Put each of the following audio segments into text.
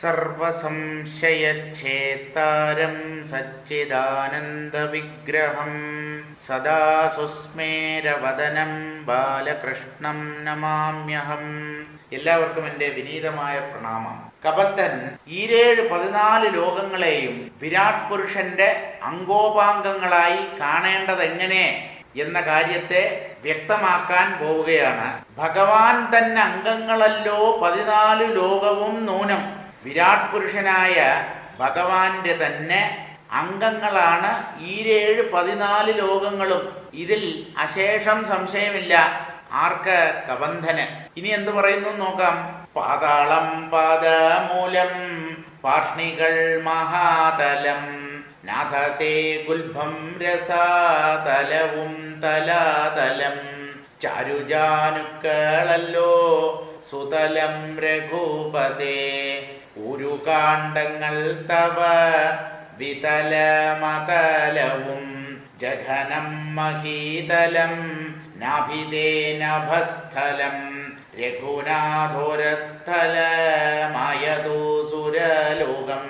സർവസംശയച്ഛേത്താരം സച്ചിദാനന്ദവിഗ്രഹം സദാ സുസ്മേരവദനം ബാലകൃഷ്ണം നമാമ്യഹം. എല്ലാവർക്കും എന്റെ വിനീതമായ പ്രണാമം. കപത്തൻ ഈരേഴ് പതിനാല് ലോകങ്ങളെയും വിരാട് പുരുഷന്റെ അംഗോപാംഗങ്ങളായി കാണേണ്ടതെങ്ങനെ എന്ന കാര്യത്തെ വ്യക്തമാക്കാൻ പോവുകയാണ്. ഭഗവാൻ തന്നെ അംഗങ്ങളല്ലോ പതിനാല് ലോകവും നൂനം. വിരാട് പുരുഷനായ ഭഗവാന്റെ തന്നെ അംഗങ്ങളാണ്. ഈരേഴ് പതിനാല് ലോകങ്ങളും ഇതിൽ അശേഷം സംശയമില്ല. ആർക്ക്? കബന്ധന് ഇനി എന്ത് പറയുന്നു നോക്കാം. പാതാളം പാദമൂലം പാഷ്ണികൾ മഹാതലം നാഥത്തെ ഗുൽഭം രസാതലവും തലാതലം ചാരുജാനുക്കളല്ലോ സുതലം രഘുപതേ. ഉരുകാണ്ഡങ്ങൾ തവ വിതലമതലവും ജഘനം മഹീതലം നഭിതേനഭസ്ഥലം രഘുനാഥോരസ്ഥലമായതു സുരലോകം.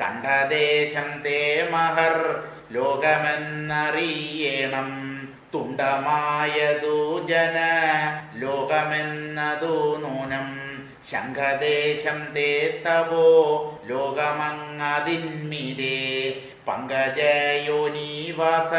കണ്ടദേശം തേ മഹർ ലോകമെന്നറിയണം. തുണ്ടമായതു ജന ലോകമെന്നതു നൂനം. ശംഖദേശം തേ തവോ ലോകമങ്ങതിന്മിതേ. പങ്കജയോനീവാസ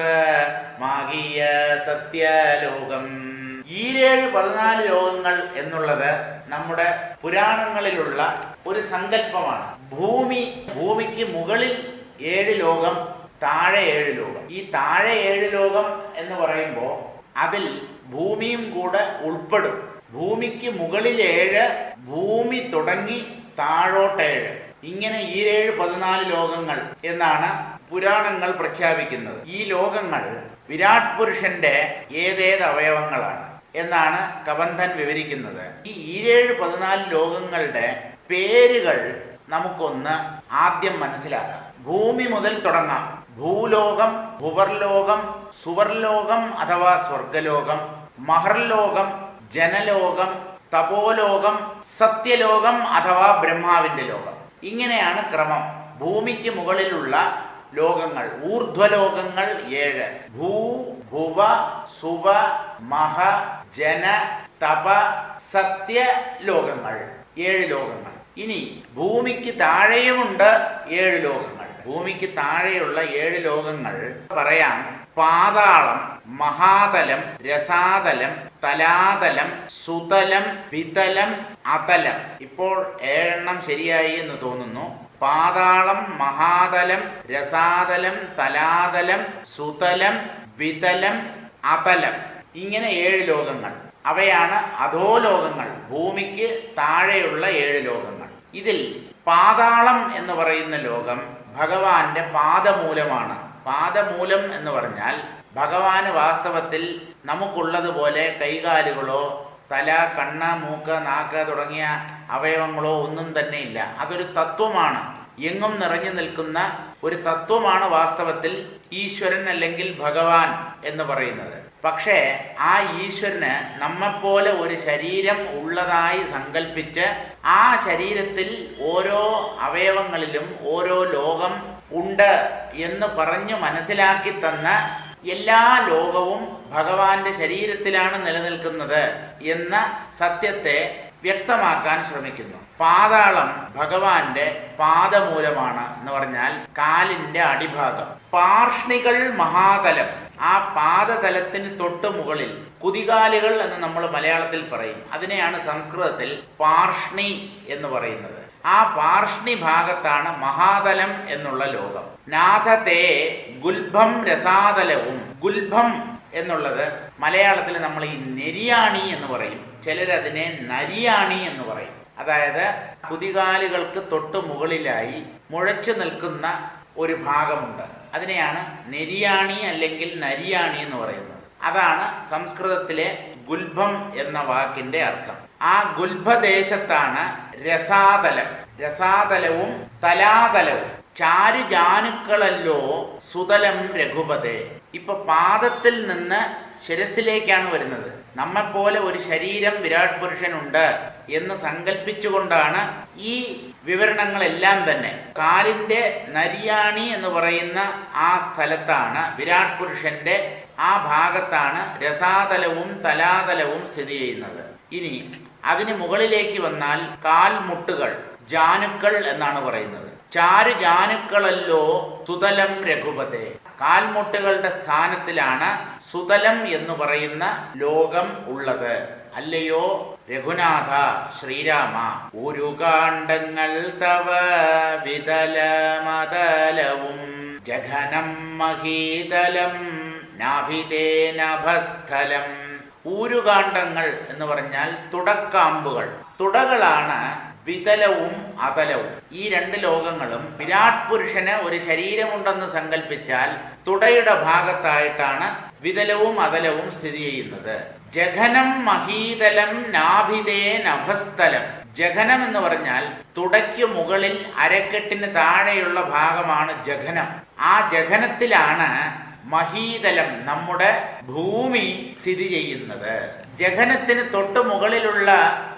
മാകിയ സത്യലോകം. ഈരേഴ് പതിനാല് ലോകങ്ങൾ എന്നുള്ളത് നമ്മുടെ പുരാണങ്ങളിലുള്ള ഒരു സങ്കല്പമാണ്. ഭൂമി ഭൂമിക്ക് മുകളിൽ ഏഴ് ലോകം താഴെ ഏഴ് ലോകം. ഈ താഴെ ഏഴ് ലോകം എന്ന് പറയുമ്പോൾ അതിൽ ഭൂമിയും കൂടെ ഉൾപ്പെടും. ഭൂമിക്ക് മുകളിൽ ഏഴ് ഭൂമി തുടങ്ങി താഴോട്ടേഴ് ഇങ്ങനെ ഈ ഏഴ് പതിനാല് ലോകങ്ങൾ എന്നാണ് പുരാണങ്ങൾ പ്രഖ്യാപിക്കുന്നത്. ഈ ലോകങ്ങൾ വിരാട് പുരുഷന്റെ ഏതേത് അവയവങ്ങളാണ് എന്നാണ് കബന്ധൻ വിവരിക്കുന്നത്. ഈ ഈരേഴ് പതിനാല് ലോകങ്ങളുടെ പേരുകൾ നമുക്കൊന്ന് ആദ്യം മനസ്സിലാക്കാം. ഭൂമി മുതൽ തുടങ്ങാം. ഭൂലോകം ഭുവർലോകം സുവർലോകം അഥവാ സ്വർഗലോകം മഹർലോകം ജനലോകം തപോലോകം സത്യലോകം അഥവാ ബ്രഹ്മാവിന്റെ ലോകം. ഇങ്ങനെയാണ് ക്രമം. ഭൂമിക്ക് മുകളിലുള്ള ലോകങ്ങൾ ഊർധ്വലോകങ്ങൾ ഏഴ്. ഭൂ ഭുവ സുവ മഹ ജന തപ സത്യ ലോകങ്ങൾ ഏഴ് ലോകങ്ങൾ. ഇനി ഭൂമിക്ക് താഴെയുമുണ്ട് ഏഴ് ലോകങ്ങൾ. ഭൂമിക്ക് താഴെയുള്ള ഏഴ് ലോകങ്ങൾ പറയാം. പാതാളം മഹാതലം രസാതലം തലാതലം സുതലം വിതലം അതലം. ഇപ്പോൾ ഏഴെണ്ണം ശരിയായി എന്ന് തോന്നുന്നു. പാതാളം മഹാതലം രസാതലം തലാതലം സുതലം വിതലം അതലം. ഇങ്ങനെ ഏഴ് ലോകങ്ങൾ. അവയാണ് അധോലോകങ്ങൾ ഭൂമിക്ക് താഴെയുള്ള ഏഴ് ലോകങ്ങൾ. ഇതിൽ പാതാളം എന്ന് പറയുന്ന ലോകം ഭഗവാന്റെ പാദമൂലമാണ്. പാദമൂലം എന്ന് പറഞ്ഞാൽ ഭഗവാന് വാസ്തവത്തിൽ നമുക്കുള്ളതുപോലെ കൈകാലുകളോ തല കണ്ണ് മൂക്ക് നാക്ക് തുടങ്ങിയ അവയവങ്ങളോ ഒന്നും തന്നെ ഇല്ല. അതൊരു തത്വമാണ്. എങ്ങും നിറഞ്ഞു നിൽക്കുന്ന ഒരു തത്വമാണ് വാസ്തവത്തിൽ ഈശ്വരൻ അല്ലെങ്കിൽ ഭഗവാൻ എന്ന് പറയുന്നത്. പക്ഷേ ആ ഈശ്വരന് നമ്മെപ്പോലെ ഒരു ശരീരം ഉള്ളതായി സങ്കല്പിച്ച് ആ ശരീരത്തിൽ ഓരോ അവയവങ്ങളിലും ഓരോ ലോകം ഉണ്ട് എന്ന് പറഞ്ഞു മനസ്സിലാക്കി തന്ന എല്ലാ ലോകവും ഭഗവാന്റെ ശരീരത്തിലാണ് നിലനിൽക്കുന്നത് എന്ന സത്യത്തെ വ്യക്തമാക്കാൻ ശ്രമിക്കുന്നു. പാതാളം ഭഗവാന്റെ പാദമൂലമാണ് എന്ന് പറഞ്ഞാൽ കാലിന്റെ അടിഭാഗം. പാർഷ്ണികൾ മഹാതലം. ആ പാദതലത്തിന് തൊട്ട് മുകളിൽ കുതികാലുകൾ എന്ന് നമ്മൾ മലയാളത്തിൽ പറയും. അതിനെയാണ് സംസ്കൃതത്തിൽ പാർഷ്ണി എന്ന് പറയുന്നത്. ആ പാർഷ്ണി ഭാഗത്താണ് മഹാതലം എന്നുള്ള ലോകം. നാഥത്തെ ഗുൽഭം രസാതലവും. ഗുൽഭം എന്നുള്ളത് മലയാളത്തിൽ നമ്മൾ ഈ നെരിയാണി എന്ന് പറയും. ചിലരതിനെ നരിയാണി എന്ന് പറയും. അതായത് കുതികാലുകൾക്ക് തൊട്ട് മുകളിലായി മുഴച്ചു നിൽക്കുന്ന ഒരു ഭാഗമുണ്ട്. അതിനെയാണ് നെരിയാണി അല്ലെങ്കിൽ നരിയാണി എന്ന് പറയുന്നത്. അതാണ് സംസ്കൃതത്തിലെ ഗുൽഭം എന്ന വാക്കിന്റെ അർത്ഥം. ആ ഗുൽഭദേശത്താണ് രസാതലം. രസാതലവും തലാതലവും. ചാരുജാനുക്കളല്ലോ സുതലം രഘുപതേ. ഇപ്പൊ പാദത്തിൽ നിന്ന് ശിരസിലേക്കാണ് വരുന്നത്. നമ്മെപ്പോലെ ഒരു ശരീരം വിരാട് പുരുഷനുണ്ട് എന്ന് സങ്കല്പിച്ചുകൊണ്ടാണ് ഈ വിവരണങ്ങളെല്ലാം തന്നെ. കാലിന്റെ നരിയാണി എന്ന് പറയുന്ന ആ സ്ഥലത്താണ് വിരാട് പുരുഷന്റെ ആ ഭാഗത്താണ് രസാതലവും തലാതലവും സ്ഥിതി ചെയ്യുന്നത്. ഇനി അതിന് മുകളിലേക്ക് വന്നാൽ കാൽമുട്ടുകൾ ജാനുക്കൾ എന്നാണ് പറയുന്നത്. ചാരു ജാനുക്കളല്ലോ സുതലം രഘുപതേ. കാൽമുട്ടുകളുടെ സ്ഥാനത്തിലാണ് സുതലം എന്ന് പറയുന്ന ലോകം ഉള്ളത്. അല്ലയോ രഘുനാഥ ശ്രീരാമ. ഒരു കാണ്ഡങ്ങൾ തവ വിതലമതലവും ജഘനം മഹീതലം നാഭിതേ നഭസ്ഥലം. ഊരുകാണ്ഡങ്ങൾ എന്ന് പറഞ്ഞാൽ തുടക്കാമ്പുകൾ. തുടകളാണ് വിതലവും അതലവും. ഈ രണ്ട് ലോകങ്ങളും വിരാട് പുരുഷന് ഒരു ശരീരമുണ്ടെന്ന് സങ്കല്പിച്ചാൽ തുടയുടെ ഭാഗത്തായിട്ടാണ് വിതലവും അതലവും സ്ഥിതി ചെയ്യുന്നത്. ജഘനം മഹീതലം നാഭിതേ നഭസ്ഥലം. ജഘനം എന്ന് പറഞ്ഞാൽ തുടയ്ക്ക് മുകളിൽ അരക്കെട്ടിന് താഴെയുള്ള ഭാഗമാണ് ജഘനം. ആ ജഘനത്തിലാണ് മഹീതലം നമ്മുടെ ഭൂമി സ്ഥിതി ചെയ്യുന്നത്. ജഘനത്തിന് തൊട്ട് മുകളിലുള്ള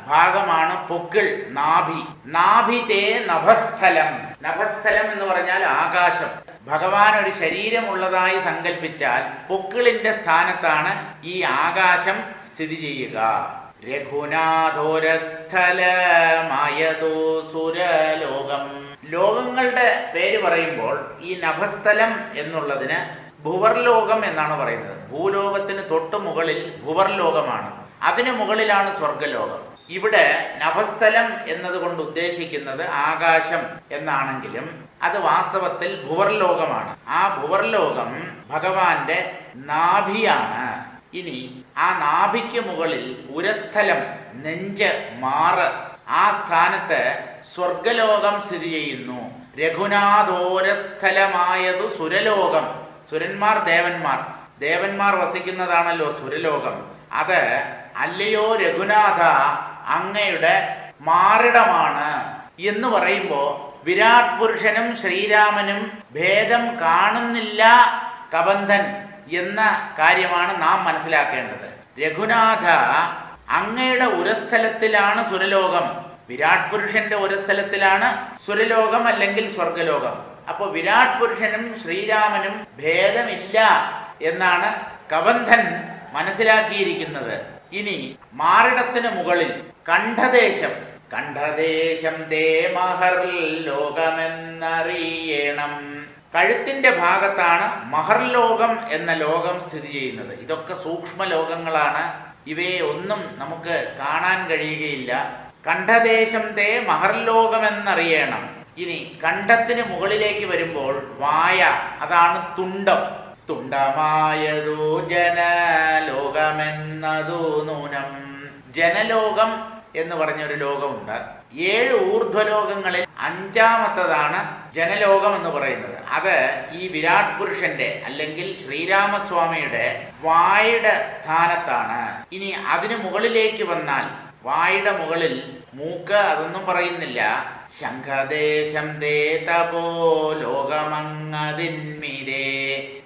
ഭാഗമാണ് പൊക്കിൾ നാഭി. നാഭിതേ നഭസ്ഥലം. നഭസ്ഥലം എന്ന് പറഞ്ഞാൽ ആകാശം. ഭഗവാൻ ഒരു ശരീരമുള്ളതായി സങ്കല്പിച്ചാൽ പൊക്കിളിന്റെ സ്ഥാനത്താണ് ഈ ആകാശം സ്ഥിതി ചെയ്യുക. രഘുനാഥോരസ്ഥലമായതോ സുരലോകം. ലോകങ്ങളുടെ പേര് പറയുമ്പോൾ ഈ നഭസ്ഥലം എന്നുള്ളതിന് ഭുവർലോകം എന്നാണ് പറയുന്നത്. ഭൂലോകത്തിന് തൊട്ടു മുകളിൽ ഭുവർലോകമാണ്. അതിന് മുകളിലാണ് സ്വർഗലോകം ഇവിടെ നഭസ്ഥലം എന്നതുകൊണ്ട് ഉദ്ദേശിക്കുന്നത് ആകാശം എന്നാണെങ്കിലും അത് വാസ്തവത്തിൽ ഭുവർലോകമാണ്. ആ ഭുവർലോകം ഭഗവാന്റെ നാഭിയാണ്. ഇനി ആ നാഭിക്ക് മുകളിൽ ഉരസ്ഥലം നെഞ്ച് മാറ് ആ സ്ഥാനത്ത് സ്വർഗലോകം സ്ഥിതി ചെയ്യുന്നു. രഘുനാഥോരസ്ഥലമായതു സുരലോകം. സുരന്മാർ ദേവന്മാർ. ദേവന്മാർ വസിക്കുന്നതാണല്ലോ സുരലോകം. അത് അല്ലയോ രഘുനാഥ അങ്ങയുടെ മാറിടമാണ്. എന്ന് പറയുമ്പോൾ വിരാട് പുരുഷനും ശ്രീരാമനും ഭേദം കാണുന്നില്ല കബന്ധൻ എന്ന കാര്യമാണ് നാം മനസ്സിലാക്കേണ്ടത്. രഘുനാഥ അങ്ങയുടെ ഉരസ്ഥലത്തിലാണ് സുരലോകം. വിരാട് പുരുഷന്റെ ഒരു സ്ഥലത്തിലാണ് സുരലോകം അല്ലെങ്കിൽ സ്വർഗലോകം. അപ്പോൾ വിരാട് പുരുഷനും ശ്രീരാമനും ഭേദമില്ല എന്നാണ് കബന്ധൻ മനസ്സിലാക്കിയിരിക്കുന്നത്. ഇനി മാറിടത്തിന് മുകളിൽ കണ്ഠദേശം. കണ്ഠദേശം ദേ മഹർ ലോകമെന്നറിയണം. കഴുത്തിന്റെ ഭാഗത്താണ് മഹർലോകം എന്ന ലോകം സ്ഥിതി ചെയ്യുന്നത്. ഇതൊക്കെ സൂക്ഷ്മ ലോകങ്ങളാണ് ഇവയെ ഒന്നും നമുക്ക് കാണാൻ കഴിയുകയില്ല. കണ്ഠദേശം തേ മഹർലോകമെന്നറിയണം ഇനി കണ്ടത്തിന് മുകളിലേക്ക് വരുമ്പോൾ വായ അതാണ് തുണ്ടം. തുണ്ടമായതു ജനലോകമെന്നതു നൂനം. ജനലോകം എന്ന് പറഞ്ഞൊരു ലോകമുണ്ട്. ഏഴ് ഊർധ്വലോകങ്ങളിൽ അഞ്ചാമത്തതാണ് ജനലോകം എന്ന് പറയുന്നത്. അത് ഈ വിരാട് പുരുഷന്റെ അല്ലെങ്കിൽ ശ്രീരാമസ്വാമിയുടെ വായുടെ സ്ഥാനത്താണ്. ഇനി അതിനു മുകളിലേക്ക് വന്നാൽ വായുടെ മുകളിൽ മൂക്ക് അതൊന്നും പറയുന്നില്ല. ശംഖദേശം ദേതപോ ലോകമങ്ങതിന്മിരേ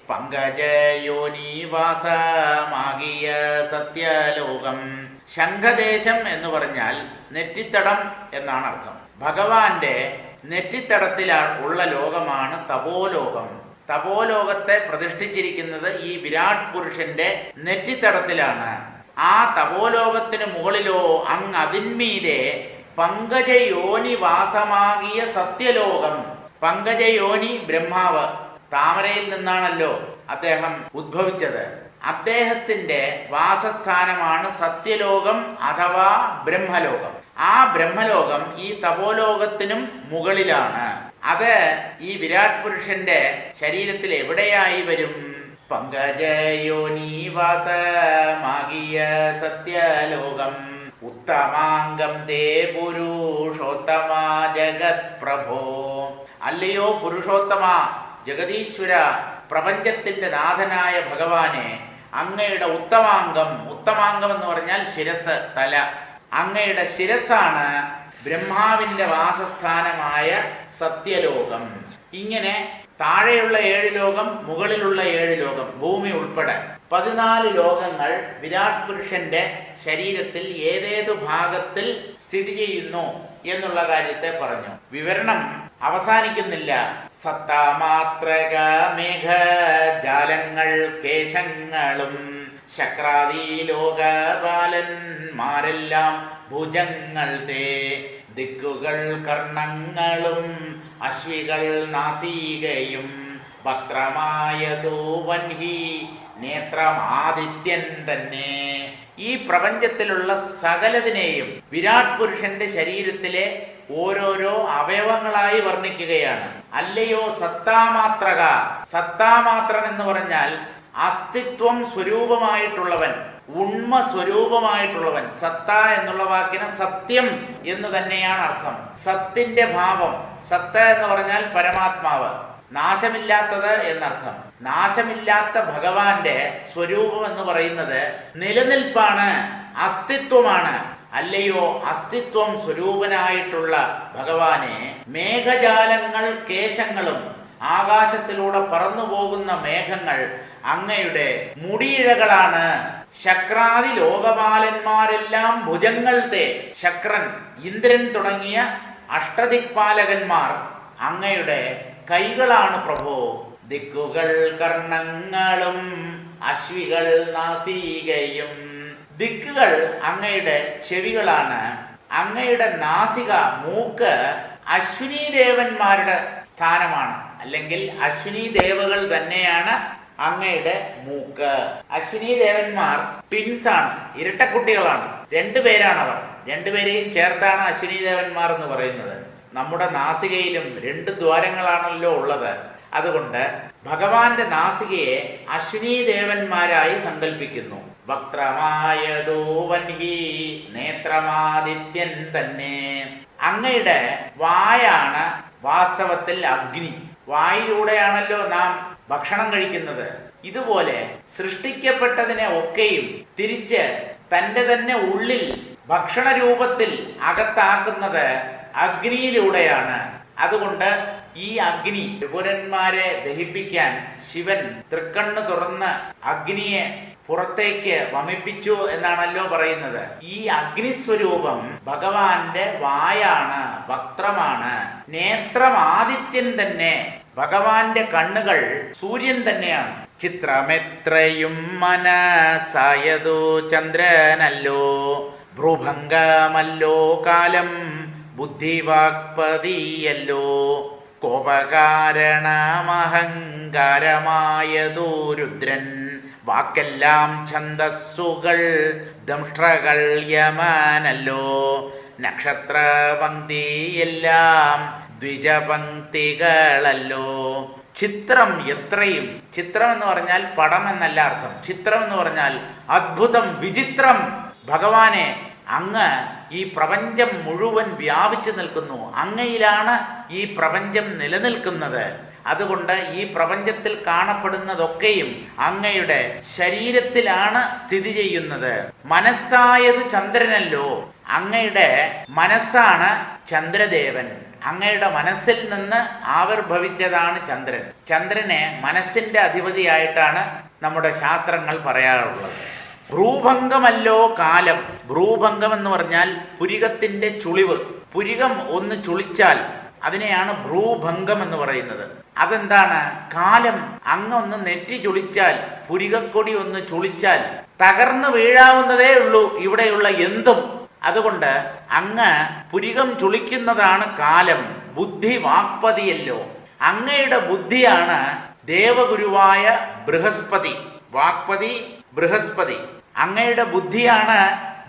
പങ്കജയോനിവാസമാകിയ സത്യലോകം. ശംഖദേശം എന്ന് പറഞ്ഞാൽ നെറ്റിത്തടം എന്നാണ് അർത്ഥം ഭഗവാന്റെ നെറ്റിത്തടത്തിലാണ് ഉള്ള ലോകമാണ് തപോലോകം. തപോലോകത്തെ പ്രതിഷ്ഠിച്ചിരിക്കുന്നത് ഈ വിരാട് പുരുഷന്റെ നെറ്റിത്തടത്തിലാണ്. ആ തപോലോകത്തിന് മുകളിലോ അങ്ങ് അതിന്മീതെ പങ്കജയോനി വാസമാകിയ സത്യലോകം. പങ്കജയോനി ബ്രഹ്മാവ് താമരയിൽ നിന്നാണല്ലോ അദ്ദേഹം ഉദ്ഭവിച്ചത്. അദ്ദേഹത്തിന്റെ വാസസ്ഥാനമാണ് സത്യലോകം അഥവാ ബ്രഹ്മലോകം. ആ ബ്രഹ്മലോകം ഈ തപോലോകത്തിനും മുകളിലാണ്. അത് ഈ വിരാട് പുരുഷന്റെ ശരീരത്തിൽ എവിടെയായി വരും? പങ്കജയോനീവാസമാകിയ സത്യലോകം. ഉത്തമാംഗം തേ പുരുഷോത്തമ ജഗത് പ്രഭോ. അല്ലയോ പുരുഷോത്തമ ജഗതീശ്വര പ്രപഞ്ചത്തിന്റെ നാഥനായ ഭഗവാനെ അങ്ങയുടെ ഉത്തമാംഗം ഉത്തമാംഗം എന്ന് പറഞ്ഞാൽ ശിരസ് തല. അങ്ങയുടെ ശിരസാണ് ബ്രഹ്മാവിന്റെ വാസസ്ഥാനമായ സത്യലോകം. ഇങ്ങനെ താഴെയുള്ള ഏഴ് ലോകം മുകളിലുള്ള ഏഴ് ലോകം ഭൂമി ഉൾപ്പെടെ. പതിനാല് ലോകങ്ങൾ വിരാട് പുരുഷന്റെ ശരീരത്തിൽ ഏതേതു ഭാഗത്തിൽ സ്ഥിതി ചെയ്യുന്നു എന്നുള്ള കാര്യത്തെ പറഞ്ഞു. വിവരണം അവസാനിക്കുന്നില്ല. സത്താമാത്രക മേഘ ജാലങ്ങൾ കേശങ്ങളും ശക്രാദി ലോകപാലന്മാരെല്ലാം ഭുജങ്ങൾ ദിക്കുകൾ കർണങ്ങളും അശ്വികൾ നാസീകയും വക്രമായതോ വൻഹി നേത്രമാദിത്യൻ തന്നെ. ഈ പ്രപഞ്ചത്തിലുള്ള സകലതിനെയും വിരാട് പുരുഷന്റെ ശരീരത്തിലെ ഓരോരോ അവയവങ്ങളായി വർണിക്കുകയാണ്. അല്ലയോ സത്താമാത്രക? സത്താമാത്രൻ എന്ന് പറഞ്ഞാൽ അസ്തിത്വം സ്വരൂപമായിട്ടുള്ളവൻ ഉണ്മ സ്വരൂപമായിട്ടുള്ളവൻ. സത്ത എന്നുള്ള വാക്കിന് സത്യം എന്ന് തന്നെയാണ് അർത്ഥം. സത്തിന്റെ ഭാവം സത്ത എന്ന് പറഞ്ഞാൽ പരമാത്മാവ്. നാശമില്ലാത്തത് എന്നർത്ഥം. നാശമില്ലാത്ത ഭഗവാന്റെ സ്വരൂപം എന്ന് പറയുന്നത് നിലനിൽപ്പാണ് അസ്തിത്വമാണ്. അല്ലയോ അസ്തിത്വം സ്വരൂപനായിട്ടുള്ള ഭഗവാനെ മേഘജാലങ്ങൾ കേശങ്ങളും ആകാശത്തിലൂടെ പറന്നു പോകുന്ന മേഘങ്ങൾ അങ്ങയുടെ മുടിയിഴകളാണ്. ശക്രാദി ലോകപാലന്മാരെല്ലാം ഭുജങ്ങൾ ശക്രൻ ഇന്ദ്രൻ തുടങ്ങിയ അഷ്ടദിക്പാലകന്മാർ അങ്ങയുടെ കൈകളാണ് പ്രഭു. ദിക്കുകൾ കർണങ്ങളും അശ്വികൾ നാസികയും. ദിക്കുകൾ അങ്ങയുടെ ചെവികളാണ്. അങ്ങയുടെ നാസിക മൂക്ക് അശ്വിനി ദേവന്മാരുടെ സ്ഥാനമാണ്. അല്ലെങ്കിൽ അശ്വിനി ദേവകൾ തന്നെയാണ് അങ്ങയുടെ മൂക്ക്. അശ്വിനി ദേവന്മാർ ട്വിൻസ് ആണ് ഇരട്ടക്കുട്ടികളാണ്. രണ്ടുപേരാണ് അവർ രണ്ടുപേരെയും ചേർത്താണ് അശ്വിനി ദേവന്മാർ എന്ന് പറയുന്നത്. നമ്മുടെ നാസികയിലും രണ്ട് ദ്വാരങ്ങളാണല്ലോ ഉള്ളത്. അതുകൊണ്ട് ഭഗവാന്റെ നാസികയെ അശ്വിനി ദേവന്മാരായി സങ്കല്പിക്കുന്നു നേത്രമാദിത്യൻ തന്നെ. അങ്ങയുടെ വായാണ് വാസ്തവത്തിൽ അഗ്നി. വായിലൂടെയാണല്ലോ നാം ഭക്ഷണം കഴിക്കുന്നത്. ഇതുപോലെ സൃഷ്ടിക്കപ്പെട്ടതിനെ ഒക്കെയും തിരിച്ച് തന്റെ തന്നെ ഉള്ളിൽ ഭക്ഷണ രൂപത്തിൽ അകത്താക്കുന്നത് അഗ്നിയിലൂടെയാണ്. അതുകൊണ്ട് ഈ അഗ്നി ത്രിപുരന്മാരെ ദഹിപ്പിക്കാൻ ശിവൻ തൃക്കണ്ണ് തുറന്ന് അഗ്നിയെ പുറത്തേക്ക് വമിപ്പിച്ചു എന്നാണല്ലോ പറയുന്നത്. ഈ അഗ്നിസ്വരൂപം ഭഗവാന്റെ വായാണ് വക്ത്രമാണ് നേത്രമാദിത്യൻ തന്നെ ഭഗവാന്റെ കണ്ണുകൾ സൂര്യൻ തന്നെയാണ്. ചിത്രമെത്രയും മനസായതു ചന്ദ്രനല്ലോ. ഭ്രുഭംഗമല്ലോ കാലം ബുദ്ധിവാക്പതിയല്ലോ. കോപകാരണമഹങ്കാരമായതോരുദ്രൻ വാക്കെല്ലാം ഛന്ദസ്സുകൾ ദംഷ്ട്രകൾ യമാനല്ലോ. നക്ഷത്രപങ്ക്തിയെല്ലാം ദ്വിജപങ്ക്തികളല്ലോ. ചിത്രം എത്രയും ചിത്രം എന്ന് പറഞ്ഞാൽ പടം എന്നല്ല അർത്ഥം. ചിത്രം എന്ന് പറഞ്ഞാൽ അത്ഭുതം വിചിത്രം ഭഗവാനെ അങ്ങ് ഈ പ്രപഞ്ചം മുഴുവൻ വ്യാപിച്ചു നിൽക്കുന്നു. അങ്ങയിലാണ് ഈ പ്രപഞ്ചം നിലനിൽക്കുന്നത്. അതുകൊണ്ട് ഈ പ്രപഞ്ചത്തിൽ കാണപ്പെടുന്നതൊക്കെയും അങ്ങയുടെ ശരീരത്തിലാണ് സ്ഥിതി ചെയ്യുന്നത്. മനസ്സായത് ചന്ദ്രനല്ലോ. അങ്ങയുടെ മനസ്സാണ് ചന്ദ്രദേവൻ. അങ്ങയുടെ മനസ്സിൽ നിന്ന് ആവിർഭവിച്ചതാണ് ചന്ദ്രൻ. ചന്ദ്രനെ മനസ്സിന്റെ അധിപതിയായിട്ടാണ് നമ്മുടെ ശാസ്ത്രങ്ങൾ പറയാറുള്ളത്. ഭ്രൂഭംഗമല്ലോ കാലം. ഭ്രൂഭംഗം എന്ന് പറഞ്ഞാൽ പുരികത്തിന്റെ ചുളിവ്. പുരികം ഒന്ന് ചുളിച്ചാൽ അതിനെയാണ് ഭ്രൂഭംഗം എന്ന് പറയുന്നത്. അതെന്താണ്? കാലം അങ്ങൊന്ന് നെറ്റി ചുളിച്ചാൽ പുരികക്കൊടി ഒന്ന് ചുളിച്ചാൽ തകർന്നു വീഴാവുന്നതേ ഉള്ളൂ ഇവിടെയുള്ള എന്തും. അതുകൊണ്ട് അങ്ങ് പുരികം ചുളിക്കുന്നതാണ് കാലം. ബുദ്ധി വാക്പതിയല്ലോ. അങ്ങയുടെ ബുദ്ധിയാണ് ദേവഗുരുവായ ബൃഹസ്പതി. വാക്പതി ബൃഹസ്പതി. അങ്ങയുടെ ബുദ്ധിയാണ്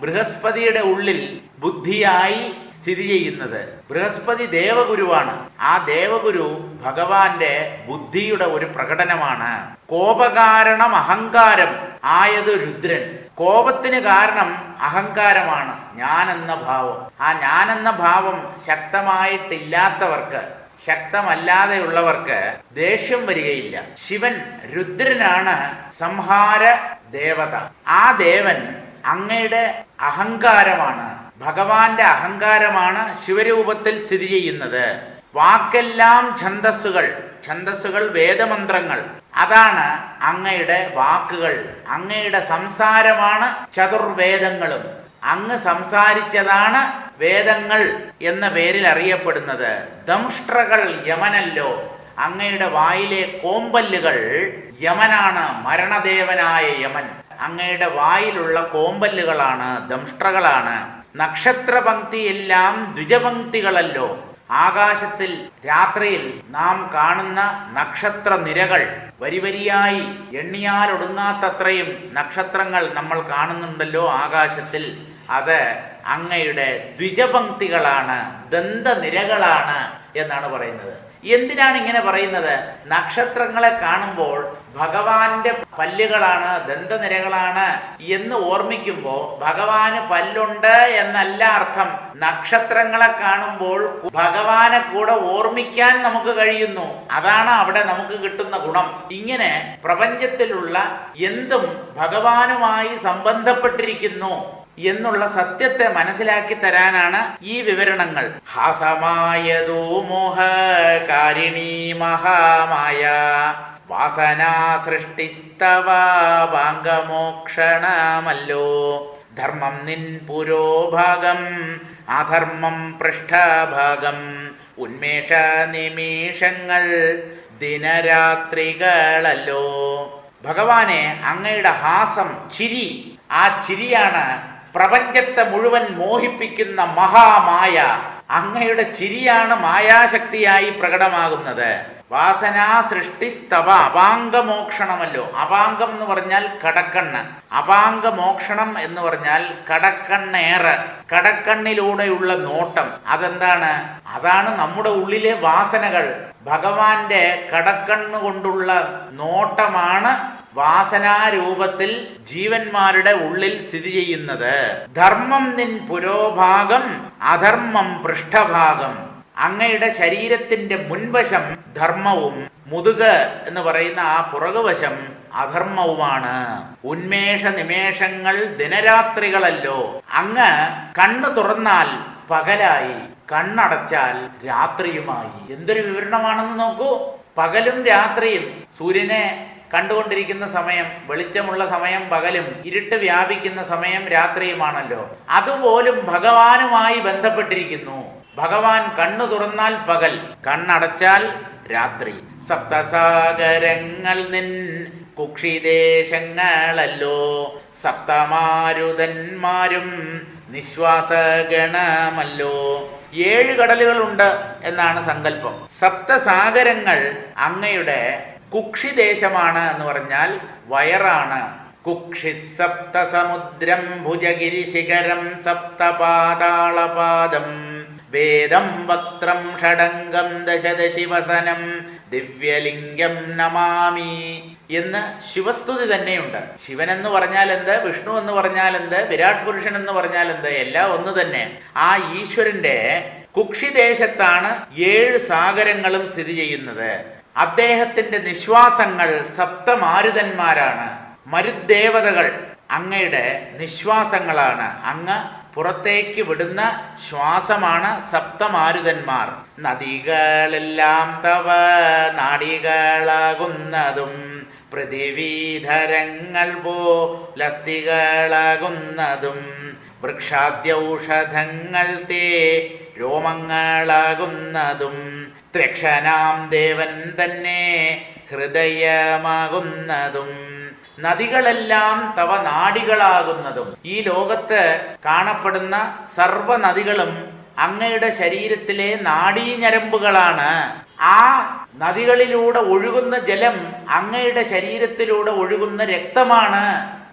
ബൃഹസ്പതിയുടെ ഉള്ളിൽ ബുദ്ധിയായി സ്ഥിതി ചെയ്യുന്നത്. ബൃഹസ്പതി ദേവഗുരുവാണ്. ആ ദേവഗുരു ഭഗവാന്റെ ബുദ്ധിയുടെ ഒരു പ്രകടനമാണ്. കോപകാരണം അഹങ്കാരം ആയത് രുദ്രൻ. കോപത്തിന് കാരണം അഹങ്കാരമാണ് ഞാൻ എന്ന ഭാവം. ആ ഞാൻ എന്ന ഭാവം ശക്തമായിട്ടില്ലാത്തവർക്ക് ശക്തമല്ലാതെയുള്ളവർക്ക് ദേഷ്യം വരികയില്ല. ശിവൻ രുദ്രനാണ് സംഹാര ദേവത. ആ ദേവൻ അങ്ങയുടെ അഹങ്കാരമാണ്. ഭഗവാന്റെ അഹങ്കാരമാണ് ശിവരൂപത്തിൽ സ്ഥിതി ചെയ്യുന്നത്. വാക്കെല്ലാം ഛന്തസ്സുകൾ ഛന്തസ്സുകൾ വേദമന്ത്രങ്ങൾ. അതാണ് അങ്ങയുടെ വാക്കുകൾ. അങ്ങയുടെ സംസാരമാണ് ചതുർവേദങ്ങളും. അങ്ങ് സംസാരിച്ചതാണ് വേദങ്ങൾ എന്ന പേരിൽ അറിയപ്പെടുന്നത്. ദംഷ്ട്രകൾ യമനല്ലോ. അങ്ങയുടെ വായിലെ കോമ്പല്ലുകൾ യമനാണ് മരണദേവനായ യമൻ. അങ്ങയുടെ വായിലുള്ള കോമ്പല്ലുകളാണ് ദംഷ്ട്രകളാണ്. നക്ഷത്രപംക്തിയെല്ലാം ദ്വിജപംക്തികളല്ലോ. ആകാശത്തിൽ രാത്രിയിൽ നാം കാണുന്ന നക്ഷത്ര നിരകൾ വരി വരിയായി എണ്ണിയാൽ ഒടുങ്ങാത്തത്രയും നക്ഷത്രങ്ങൾ നമ്മൾ കാണുന്നുണ്ടല്ലോ ആകാശത്തിൽ. അത് അങ്ങയുടെ ദ്വിജപംക്തികളാണ് ദന്തനിരകളാണ് എന്നാണ് പറയുന്നത്. എന്തിനാണ് ഇങ്ങനെ പറയുന്നത്? നക്ഷത്രങ്ങളെ കാണുമ്പോൾ ഭഗവാന്റെ പല്ലുകളാണ് ദന്തനിരകളാണ് എന്ന് ഓർമ്മിക്കുമ്പോൾ ഭഗവാന് പല്ലുണ്ട് എന്നല്ല അർത്ഥം. നക്ഷത്രങ്ങളെ കാണുമ്പോൾ ഭഗവാനെ കൂടെ ഓർമ്മിക്കാൻ നമുക്ക് കഴിയുന്നു. അതാണ് അവിടെ നമുക്ക് കിട്ടുന്ന ഗുണം. ഇങ്ങനെ പ്രപഞ്ചത്തിലുള്ള എന്തും ഭഗവാനുമായി സംബന്ധപ്പെട്ടിരിക്കുന്നു എന്നുള്ള സത്യത്തെ മനസ്സിലാക്കി തരാനാണ് ഈ വിവരണങ്ങൾ. ഹാസമായതോ മോഹകാരിണീ മഹാമായ. വാസനാ സൃഷ്ടിസ്തവ വാങ്കമോക്ഷണമല്ലോ ധർമ്മം നിൻ പുരോഭാഗം അധർമ്മം പൃഷ്ഠഭാഗം. ഉന്മേഷ നിമിഷങ്ങൾ ദിനരാത്രികളല്ലോ. ഭഗവാനെ അങ്ങയുടെ ഹാസം ചിരി. ആ ചിരിയാണ് പ്രപഞ്ചത്തെ മുഴുവൻ മോഹിപ്പിക്കുന്ന മഹാമായ അങ്ങയുടെ ചിരിയാണ് മായാശക്തിയായി പ്രകടമാകുന്നത്. വാസനാ സൃഷ്ടി സ്തവ അപാംഗമോക്ഷണമല്ലോ. അപാംഗം എന്ന് പറഞ്ഞാൽ കടക്കണ്ണ്. അപാംഗമോക്ഷണം എന്ന് പറഞ്ഞാൽ കടക്കണ്ണേറ് കടക്കണ്ണിലൂടെയുള്ള നോട്ടം. അതെന്താണ്? അതാണ് നമ്മുടെ ഉള്ളിലെ വാസനകൾ. ഭഗവാന്റെ കടക്കണ്ണ് കൊണ്ടുള്ള നോട്ടമാണ് വാസനാരൂപത്തിൽ ജീവന്മാരുടെ ഉള്ളിൽ സ്ഥിതി ചെയ്യുന്നത്. ധർമ്മം നിൻ പുരോഭാഗം അധർമ്മം പൃഷ്ഠഭാഗം. അങ്ങയുടെ ശരീരത്തിന്റെ മുൻവശം ധർമ്മവും മുതുക് എന്ന് പറയുന്ന ആ പുറകുവശം അധർമ്മവുമാണ്. ഉന്മേഷ നിമേഷങ്ങൾ ദിനരാത്രികളല്ലോ. അങ്ങ് കണ്ണു തുറന്നാൽ പകലായി കണ്ണടച്ചാൽ രാത്രിയുമായി. എന്തൊരു വിവരണമാണെന്ന് നോക്കൂ. പകലും രാത്രിയും സൂര്യനെ കണ്ടുകൊണ്ടിരിക്കുന്ന സമയം വെളിച്ചമുള്ള സമയം പകലും ഇരുട്ട് വ്യാപിക്കുന്ന സമയം രാത്രിയുമാണല്ലോ. അതുപോലും ഭഗവാനുമായി ബന്ധപ്പെട്ടിരിക്കുന്നു. ഭഗവാൻ കണ്ണു തുറന്നാൽ പകൽ കണ്ണടച്ചാൽ രാത്രി. സപ്തസാഗരങ്ങൾ നിൻ കുക്ഷിദേശങ്ങളല്ലോ. സപ്തമാരുതന്മാരും നിശ്വാസഗണമല്ലോ. ഏഴ് കടലുകളുണ്ട് എന്നാണ് സങ്കല്പം. സപ്തസാഗരങ്ങൾ അങ്ങയുടെ കുക്ഷിദേശമാണ് എന്ന് പറഞ്ഞാൽ വയറാണ്. കുക്ഷി സപ്തസമുദ്രം ഭുജഗിരിശിഖരം സപ്തപാതാളപാദം. വേദം വക്രം ഷടംഗം ദശദശിവസനം. ദിവ്യലിംഗം നമാമി എന്ന് ശിവസ്തുതി തന്നെയുണ്ട്. ശിവൻ എന്ന് പറഞ്ഞാൽ എന്ത്? വിഷ്ണു എന്ന് പറഞ്ഞാൽ എന്ത്? വിരാട് പുരുഷൻ എന്ന് പറഞ്ഞാൽ എന്ത്? എല്ലാം ഒന്ന് തന്നെ. ആ ഈശ്വരന്റെ കുക്ഷിദേശത്താണ് ഏഴ് സാഗരങ്ങളും സ്ഥിതി ചെയ്യുന്നത്. അദ്ദേഹത്തിന്റെ നിശ്വാസങ്ങൾ സപ്തമാരുതന്മാരാണ്. മരുദേവതകൾ അങ്ങയുടെ നിശ്വാസങ്ങളാണ്. അങ്ങ് പുറത്തേക്ക് വിടുന്ന ശ്വാസമാണ് സപ്തമാരുതന്മാർ. നദികളെല്ലാം തവ നാടികളാകുന്നതും പൃഥിവീധരങ്ങൾ പോലസ്ഥികളാകുന്നതും വൃക്ഷാദ്യൗഷധങ്ങൾ തേ രോമങ്ങളാകുന്നതും ത്രക്ഷനാം ദേവൻ തന്നെ ഹൃദയമാകുന്നതും നദികളെല്ലാം തവ നാടികളാകുന്നതും. ഈ ലോകത്ത് കാണപ്പെടുന്ന സർവ നദികളും അങ്ങയുടെ ശരീരത്തിലെ നാഡീഞരമ്പുകളാണ്. ആ നദികളിലൂടെ ഒഴുകുന്ന ജലം അങ്ങയുടെ ശരീരത്തിലൂടെ ഒഴുകുന്ന രക്തമാണ്.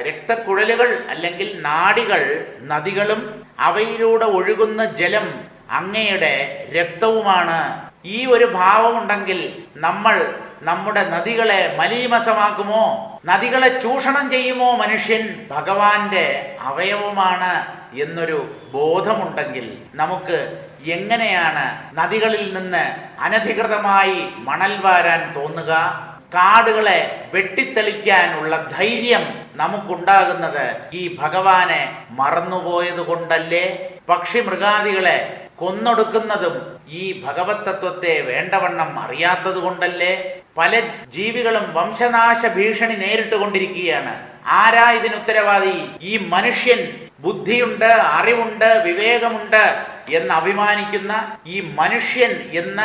രക്തക്കുഴലുകൾ അല്ലെങ്കിൽ നാടികൾ നദികളും അവയിലൂടെ ഒഴുകുന്ന ജലം അങ്ങയുടെ രക്തവുമാണ്. ഈ ഒരു ഭാവമുണ്ടെങ്കിൽ നമ്മൾ നമ്മുടെ നദികളെ മലീമസമാക്കുമോ? നദികളെ ചൂഷണം ചെയ്യുമോ മനുഷ്യൻ? ഭഗവാന്റെ അവയവമാണ് എന്നൊരു ബോധമുണ്ടെങ്കിൽ നമുക്ക് എങ്ങനെയാണ് നദികളിൽ നിന്ന് അനധികൃതമായി മണൽ വാരാൻ തോന്നുക? കാടുകളെ വെട്ടിത്തെളിക്കാനുള്ള ധൈര്യം നമുക്കുണ്ടാകുന്നത് ഈ ഭഗവാനെ മറന്നുപോയത് കൊണ്ടല്ലേ പക്ഷി മൃഗാദികളെ കൊന്നൊടുക്കുന്നതും ഈ ഭഗവത് തത്വത്തെ വേണ്ടവണ്ണം അറിയാത്തത് കൊണ്ടല്ലേ പല ജീവികളും വംശനാശ ഭീഷണി നേരിട്ട് കൊണ്ടിരിക്കുകയാണ് ആരാ ഇതിന് ഉത്തരവാദി? ഈ മനുഷ്യൻ ബുദ്ധിയുണ്ട് അറിവുണ്ട് വിവേകമുണ്ട് എന്ന് അഭിമാനിക്കുന്ന ഈ മനുഷ്യൻ എന്ന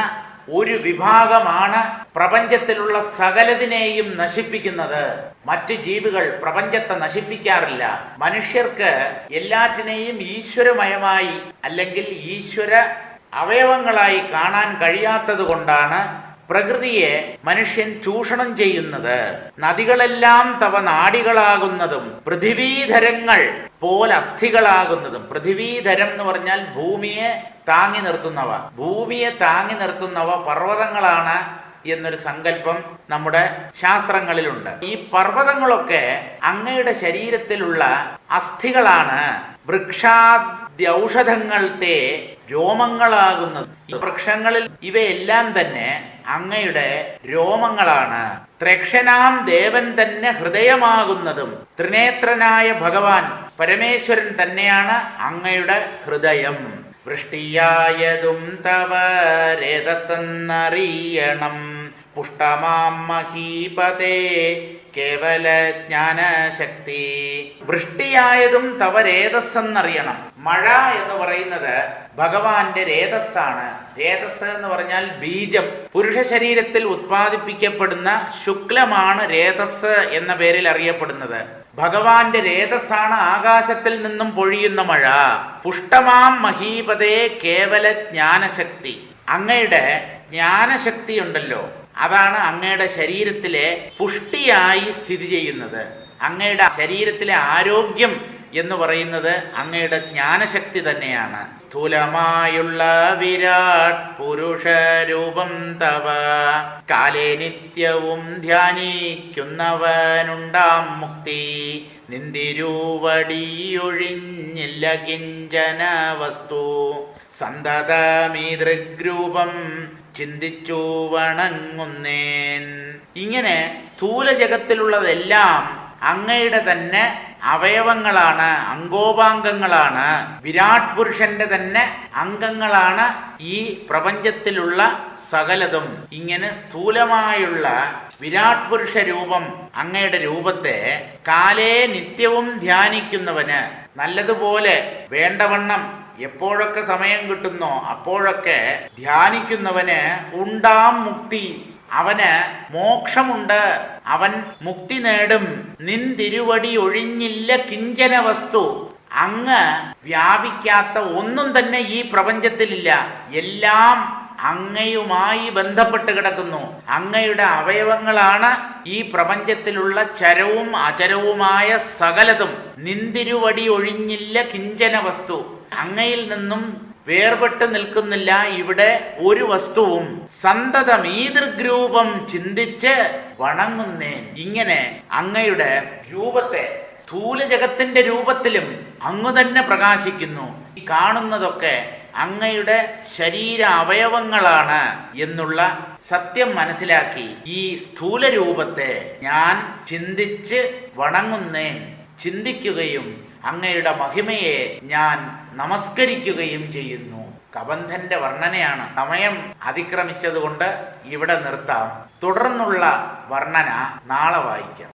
ഒരു വിഭാഗമാണ് പ്രപഞ്ചത്തിലുള്ള സകലതിനെയും നശിപ്പിക്കുന്നത്. മറ്റ് ജീവികൾ പ്രപഞ്ചത്തെ നശിപ്പിക്കാറില്ല. മനുഷ്യർക്ക് എല്ലാറ്റിനെയും ഈശ്വരമയമായി അല്ലെങ്കിൽ ഈശ്വര അവയവങ്ങളായി കാണാൻ കഴിയാത്തത് കൊണ്ടാണ് പ്രകൃതിയെ മനുഷ്യൻ ചൂഷണം ചെയ്യുന്നത്. നദികളെല്ലാം തവ നാടികളാകുന്നതും പൃഥിവീധരങ്ങൾ പോലെ അസ്ഥികളാകുന്നതും. പൃഥിവീധരം എന്ന് പറഞ്ഞാൽ ഭൂമിയെ താങ്ങി നിർത്തുന്നവ. ഭൂമിയെ താങ്ങി നിർത്തുന്നവ പർവതങ്ങളാണ് എന്നൊരു സങ്കല്പം നമ്മുടെ ശാസ്ത്രങ്ങളിലുണ്ട്. ഈ പർവതങ്ങളൊക്കെ അങ്ങയുടെ ശരീരത്തിലുള്ള അസ്ഥികളാണ്. വൃക്ഷാദ്യൗഷധങ്ങളത്തെ രോമങ്ങളാകുന്നത്. ഈ വൃക്ഷങ്ങളിൽ ഇവയെല്ലാം തന്നെ അങ്ങയുടെ രോമങ്ങളാണ്. ത്രക്ഷനാം ദേവൻ തന്നെ ഹൃദയമാകുന്നതും ത്രിനേത്രനായ ഭഗവാൻ പരമേശ്വരൻ തന്നെയാണ് അങ്ങയുടെ ഹൃദയം. വൃഷ്ടിയായതും തവ രേതസന്നറിയണം പുഷ്ടമാം മഹീപതേ കേവല ജ്ഞാനശക്തി. വൃഷ്ടിയായതും തവ രേതസ്സെന്നറിയണം മഴ എന്ന് പറയുന്നത് ഭഗവാന്റെ രേതസ്സാണ് രേതസ് എന്ന് പറഞ്ഞാൽ ബീജം. പുരുഷ ശരീരത്തിൽ ഉത്പാദിപ്പിക്കപ്പെടുന്ന ശുക്ലമാണ് രേതസ് എന്ന പേരിൽ അറിയപ്പെടുന്നത്. ഭഗവാന്റെ രേതസ്സാണ് ആകാശത്തിൽ നിന്നും പൊഴിയുന്ന മഴ. പുഷ്ടമാം മഹീപതേ കേവല ജ്ഞാനശക്തി. അങ്ങയുടെ ജ്ഞാനശക്തി ഉണ്ടല്ലോ അതാണ് അങ്ങയുടെ ശരീരത്തിലെ പുഷ്ടിയായി സ്ഥിതി ചെയ്യുന്നത്. അങ്ങയുടെ ശരീരത്തിലെ ആരോഗ്യം എന്ന് പറയുന്നത് അങ്ങയുടെ ജ്ഞാനശക്തി തന്നെയാണ്. സ്ഥൂലമായുള്ള വിരാട് പുരുഷ രൂപം തവ. കാലേ നിത്യവും ധ്യാനിക്കുന്നവനുണ്ടാം മുക്തി. നിന്തിരൂവടിയൊഴിഞ്ഞില്ല കിഞ്ചന വസ്തു സന്തതമീതൃഗ്രൂപം ചിന്തിച്ചു വണങ്ങുന്നേൻ. ഇങ്ങനെ സ്ഥൂല ജഗത്തിലുള്ളതെല്ലാം അങ്ങയുടെ തന്നെ അവയവങ്ങളാണ് അങ്കോപാംഗങ്ങളാണ് വിരാട് പുരുഷന്റെ തന്നെ അംഗങ്ങളാണ് ഈ പ്രപഞ്ചത്തിലുള്ള സകലതും. ഇങ്ങനെ സ്ഥൂലമായുള്ള വിരാട് പുരുഷ രൂപം അങ്ങയുടെ രൂപത്തെ കാലേ നിത്യവും ധ്യാനിക്കുന്നവന് നല്ലതുപോലെ വേണ്ടവണ്ണം എപ്പോഴൊക്കെ സമയം കിട്ടുന്നോ അപ്പോഴൊക്കെ ധ്യാനിക്കുന്നവന് ഉണ്ടാം മുക്തി അവന് മോക്ഷമുണ്ട്. അവൻ മുക്തി നേടും. നിൻ തിരുവടി ഒഴിഞ്ഞില്ല കിഞ്ചന വസ്തു അങ്ങ് വ്യാപിക്കാത്ത ഒന്നും തന്നെ ഈ പ്രപഞ്ചത്തിലില്ല. എല്ലാം അങ്ങയുമായി ബന്ധപ്പെട്ട് കിടക്കുന്നു. അങ്ങയുടെ അവയവങ്ങളാണ് ഈ പ്രപഞ്ചത്തിലുള്ള ചരവും അചരവുമായ സകലതും. നിന്തിരുവടി ഒഴിഞ്ഞില്ല കിഞ്ചന വസ്തു അങ്ങയിൽ നിന്നും വേർപെട്ട് നിൽക്കുന്നില്ല. ഇവിടെ ഒരു വസ്തുവും സന്തതം ഈതൃഗ്രൂപം ചിന്തിച്ച് വണങ്ങുന്നേൻ ഇങ്ങനെ അങ്ങയുടെ രൂപത്തെ സ്ഥൂല ജഗത്തിന്റെ രൂപത്തിലും അങ്ങു തന്നെ പ്രകാശിക്കുന്നു. ഈ കാണുന്നതൊക്കെ അങ്ങയുടെ ശരീര അവയവങ്ങളാണ് എന്നുള്ള സത്യം മനസ്സിലാക്കി ഈ സ്ഥൂല രൂപത്തെ ഞാൻ ചിന്തിച്ച് വണങ്ങുന്നേൻ ചിന്തിക്കുകയും അങ്ങയുടെ മഹിമയെ ഞാൻ നമസ്കരിക്കുകയും ചെയ്യുന്നു. കബന്ധന്റെ വർണനയാണ്. സമയം അതിക്രമിച്ചതുകൊണ്ട് ഇവിടെ നിർത്താം. തുടർന്നുള്ള വർണന നാളെ വായിക്കാം.